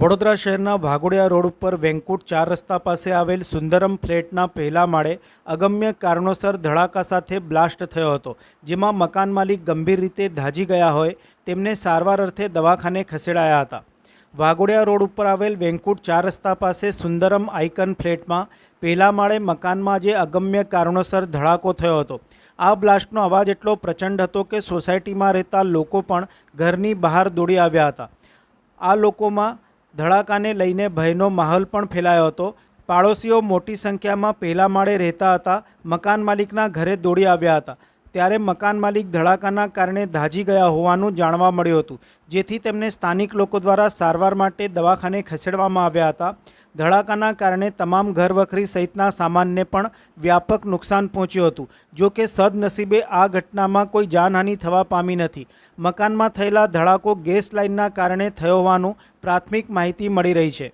વડોદરા શહેરના વાઘોડિયા રોડ ઉપર વેંકુટ ચાર રસ્તા પાસે આવેલ સુંદરમ ફ્લેટના પહેલા માળે અગમ્ય કારણોસર ધડાકા સાથે બ્લાસ્ટ થયો હતો, જેમાં મકાન માલિક ગંભીર રીતે ધાજી ગયા હોય તેમને સારવાર અર્થે દવાખાને ખસેડાયા હતા. વાઘોડિયા રોડ ઉપર આવેલ વેંકુટ ચાર રસ્તા પાસે સુંદરમ આઇકન ફ્લેટમાં પહેલા માળે મકાનમાં જે અગમ્ય કારણોસર ધડાકો થયો હતો. આ બ્લાસ્ટનો અવાજ એટલો પ્રચંડ હતો કે સોસાયટીમાં રહેતા લોકો પણ ઘરની બહાર દોડી આવ્યા હતા. આ લોકોમાં ધડાકાને લઈને ભયનો માહોલ પણ ફેલાયો હતો. પાડોશીઓ મોટી સંખ્યામાં પહેલા માળે રહેતા હતા, મકાન માલિકના ઘરે દોડી આવ્યા હતા. ત્યારે મકાન માલિક ધડાકાના કારણે ધાજી ગયા હોવાનું જાણવા મળ્યું હતું. જેથી તેમને સ્થાનિક લોકો દ્વારા સારવાર માટે દવાખાને ખસેડવામાં આવ્યા હતા. ધડાકાના કારણે તમામ ઘરવખરી સહિતના સામાનને પણ વ્યાપક નુકસાન પહોંચ્યું હતું. જો કે સદનસીબે આ ઘટનામાં કોઈ જાનહાનિ થવા પામી નથી. મકાનમાં થયેલા ધડાકો ગેસ લાઇનના કારણે થયો હોવાનું પ્રાથમિક માહિતી મળી રહી છે.